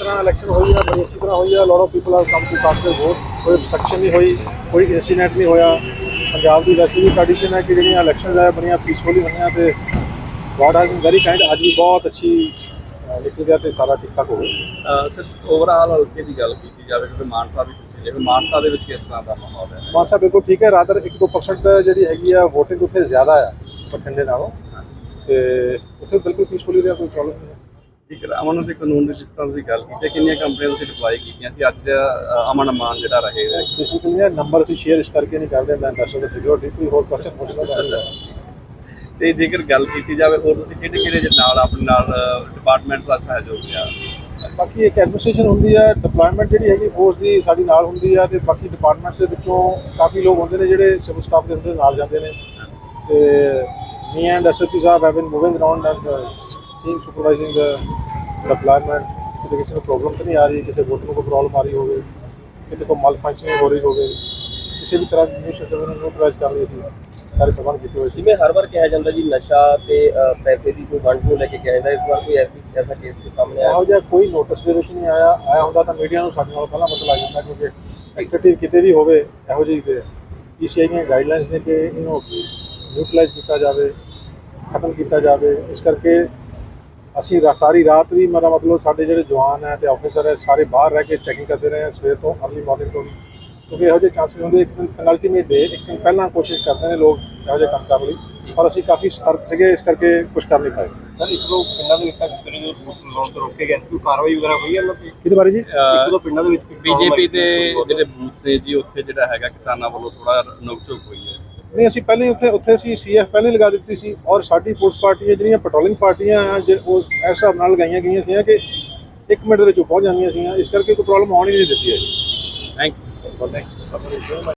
ਤਰ੍ਹਾਂ ਇਲੈਕਸ਼ਨ ਹੋਈ ਆ ਬੜੀ ਅੱਛੀ ਤਰ੍ਹਾਂ ਹੋਈ ਆ lot of people are come to cast their vote ਕੋਈ ਸੈਕਸ਼ਨ ਨਹੀਂ ਹੋਈ ਕੋਈ ਇਨਸੀਡੈਂਟ ਨਹੀਂ ਹੋਇਆ। ਪੰਜਾਬ ਦੀ ਵੈਸੇ ਵੀ ਟ੍ਰੈਡੀਸ਼ਨ ਹੈ ਕਿ ਜਿਹੜੀਆਂ ਇਲੈਕਸ਼ਨਸ ਆ ਬੜੀਆਂ ਪੀਸਫੁਲੀ ਹੋਈਆਂ ਤੇ God has been very kind ਅੱਜ ਵੀ ਬਹੁਤ ਅੱਛੀ ਨਿਕਲ ਗਿਆ ਤੇ ਸਾਰਾ ਠੀਕ ਠਾਕ ਹੋ ਗਿਆ। ਸਰ ਓਵਰਆਲ ਹਲਕੇ ਦੀ ਗੱਲ ਕੀਤੀ ਜਾਵੇ ਕਿ ਮਾਨਸਾ ਵੀ ਤੁਸੀਂ ਜਿਵੇਂ ਮਾਨਸਾ ਦੇ ਵਿੱਚ ਕਿਸ ਤਰ੍ਹਾਂ ਦਾ ਮਾਹੌਲ ਹੈ? ਮਾਨਸਾ ਬਿਲਕੁਲ ਠੀਕ ਹੈ ਰਾਦਰ 1-2% ਜਿਹੜੀ ਹੈਗੀ ਆ VOTING ਉੱਥੇ ਜ਼ਿਆਦਾ ਆ ਬਠਿੰਡੇ ਨਾਲੋਂ। ਤੇ ਉੱਥੇ ਬਿਲਕੁਲ ਪੀਸਫੁਲੀ ਰਿਹਾ ਕੋਈ ਪ੍ਰੋਬਲਮ ਨਹੀਂ ਹੈ। ਜੇਕਰ ਅਮਨ ਦੇ ਕਾਨੂੰਨ ਦੀ ਜਿਸ ਤਰ੍ਹਾਂ ਤੁਸੀਂ ਗੱਲ ਕੀਤੀ ਹੈ, ਕਿੰਨੀਆਂ ਕੰਪਨੀਆਂ ਤੁਸੀਂ ਡਿਪਲਾਈ ਕੀਤੀਆਂ ਸੀ ਅੱਜ ਅ, ਅਮਨ ਅਮਾਨ ਜਿਹੜਾ ਰਹੇਗਾ ਬੇਸਿਕਲੀ ਇਹ ਨੰਬਰ ਅਸੀਂ ਸ਼ੇਅਰ ਇਸ ਕਰਕੇ ਨਹੀਂ ਕਰਦੇ ਤਾਂ ਇੰਡਸਟਰੀ ਸਿਕਿਉਰਿਟੀ ਕੋਈ ਹੋਰ ਕੁਐਸਚਨ ਪੁੱਛਣਾ ਚਾਹੀਦਾ ਤੇ ਜੇਕਰ ਗੱਲ ਕੀਤੀ ਜਾਵੇ ਹੋਰ ਤੁਸੀਂ ਕਿਹੜੇ ਕਿਹੜੇ ਜਿਹੇ ਨਾਲ ਆਪਣੇ ਨਾਲ ਡਿਪਾਰਟਮੈਂਟਸ ਦਾ ਸਹਿਯੋਗ ਆ ਬਾਕੀ ਇੱਕ ਐਡਮਿਨਿਸਟ੍ਰੇਸ਼ਨ ਹੁੰਦੀ ਹੈ ਡਿਪਲੋਇਮੈਂਟ ਜਿਹੜੀ ਹੈਗੀ ਫੋਰਸ ਦੀ ਸਾਡੀ ਨਾਲ ਹੁੰਦੀ ਹੈ ਤੇ ਬਾਕੀ ਡਿਪਾਰਟਮੈਂਟਸ ਦੇ ਵਿੱਚੋਂ ਕਾਫੀ ਲੋਕ ਹੁੰਦੇ ਨੇ ਜਿਹੜੇ ਸਿਵਲ ਸਟਾਫ ਦੇ ਹੁੰਦੇ ਨਾਲ ਜਾਂਦੇ ਨੇ। ਤੇ me and SSP Sahib have been moving around and seeing supervising deployment ਕਿਤੇ ਕਿਸੇ ਨੂੰ ਪ੍ਰੋਬਲਮ ਤਾਂ ਨਹੀਂ ਆ ਰਹੀ ਕਿਸੇ ਵੋਟਰ ਨੂੰ ਪ੍ਰੋਬਲਮ ਆ ਰਹੀ ਹੋਵੇ ਕਿਤੇ ਕੋਈ ਮਲ ਫੰਕਸ਼ਨਿੰਗ ਹੋ ਰਹੀ ਹੋਵੇ ਕਿਸੇ ਵੀ ਤਰ੍ਹਾਂ ਦੀ ਨਿਊ ਸਿਸਟਮ ਨੂੰ ਨਿਊਟਰਲਾਈਜ਼ ਕਰ ਲਈ ਸੀ ਸਾਰੇ ਪ੍ਰਬੰਧ ਕੀਤੇ ਹੋਏ ਸੀ। ਜਿਵੇਂ ਹਰ ਵਾਰ ਕਿਹਾ ਜਾਂਦਾ ਜੀ ਨਸ਼ਾ ਤੇ ਪੈਸੇ ਦੀ ਕੋਈ ਵੰਡ ਨੂੰ ਲੈ ਕੇ ਕਿਹਾ ਜਾਂਦਾ ਇਸ ਵਾਰ ਕੋਈ ਐਸੀ ਐਸਾ ਕੇਸ ਦੇ ਸਾਹਮਣੇ ਆਇਆ? ਜਿਹਾ ਕੋਈ ਨੋਟਿਸ ਦੇ ਵਿੱਚ ਨਹੀਂ ਆਇਆ ਆਇਆ ਹੁੰਦਾ ਤਾਂ ਮੀਡੀਆ ਨੂੰ ਸਾਡੇ ਨਾਲ ਪਹਿਲਾਂ ਪਤਾ ਲੱਗ ਜਾਂਦਾ ਕਿਉਂਕਿ ਐਕਟੀਵਿਟੀ ਕਿਤੇ ਵੀ ਹੋਵੇ ਇਹੋ ਜਿਹੀ ਤੇ ਪੀਸੀਆਈ ਦੀਆਂ ਗਾਈਡਲਾਈਨਸ ਨੇ ਕਿ ਇਹਨੂੰ ਨਿਊਟਰਲਾਈਜ਼ ਕੀਤਾ ਜਾਵੇ ਖਤਮ ਕੀਤਾ ਜਾਵੇ ਇਸ ਕਰਕੇ ਅਸੀਂ ਰਾ- ਸਾਰੀ ਰਾਤ ਦੀ ਮੇਰਾ ਮਤਲਬ ਸਾਡੇ ਜਿਹੜੇ ਜਵਾਨ ਹੈ ਤੇ ਆਫੀਸਰ ਹੈ ਸਾਰੇ ਬਾਹਰ ਰਹਿ ਕੇ ਚੈਕਿੰਗ ਕਰਦੇ ਰਹੇ ਹੈ ਸਵੇਰ ਤੋਂ ਅਰਲੀ ਮਾਰਨਿੰਗ ਤੋਂ ਕਿਉਂਕਿ ਇਹੋ ਜਿਹੇ ਚਾਂਸਸ ਹੁੰਦੇ ਇੱਕ ਦਿਨ ਪੈਨਲਟੀਮੇਟ ਡੇ ਇੱਕ ਦਿਨ ਪਹਿਲਾਂ ਕੋਸ਼ਿਸ਼ ਕਰਦੇ ਨੇ ਲੋਕ ਇਹੋ ਜਿਹੇ ਕੰਮ ਕਰਨ ਲਈ। ਪਰ ਅਸੀਂ ਕਾਫੀ ਸਤਰਕ ਸੀਗੇ ਇਸ ਕਰਕੇ ਕੁਝ ਕਰ ਨਹੀਂ ਪਾਏ। ਸਰ ਇੱਕ ਦੋ ਪਿੰਡਾਂ ਦੇ ਵਿੱਚ ਬੂਥ ਲਾਉਣ ਤੋਂ ਰੋਕੇ ਗਏ ਸੀ, ਕੋਈ ਕਾਰਵਾਈ ਵਗੈਰਾ ਹੋਈ ਹੈ ਉਹਨਾਂ ਤੇ ਕਿਹਦੇ ਬਾਰੇ ਜੀ? ਇੱਕ ਦੋ ਪਿੰਡਾਂ ਦੇ ਵਿੱਚ ਬੀਜੇਪੀ ਦੇ ਜਿਹੜੇ ਬੂਥ ਨੇ ਜੀ ਉੱਥੇ ਜਿਹੜਾ ਹੈਗਾ ਕਿਸਾਨਾਂ ਵੱਲੋਂ ਥੋੜਾ ਨੋਕਝੋਕ ਹੋਈ ਹੈ। ਨਹੀਂ ਅਸੀਂ ਪਹਿਲੇ ਹੀ ਉੱਥੇ ਉੱਥੇ ਅਸੀਂ ਸੀਐਫ ਪਹਿਲੇ ਲਗਾ ਦਿੱਤੀ ਸੀ ਔਰ ਸਾਡੀ ਪੁਲਿਸ ਪਾਰਟੀ ਹੈ ਜਿਹੜੀਆਂ ਪੈਟਰੋਲਿੰਗ ਪਾਰਟੀਆਂ ਆ ਜੇ ਉਹ ਇਸ ਹਿਸਾਬ ਨਾਲ ਲਗਾਈਆਂ ਗਈਆਂ ਸੀ ਕਿ 1 ਮਿੰਟ ਦੇ ਵਿੱਚ ਪਹੁੰਚ ਜਾਂਦੀਆਂ ਸੀ ਇਸ ਕਰਕੇ ਕੋਈ ਪ੍ਰੋਬਲਮ ਆਉਣ ਹੀ ਨਹੀਂ ਦਿੱਤੀ ਹੈ। Thank you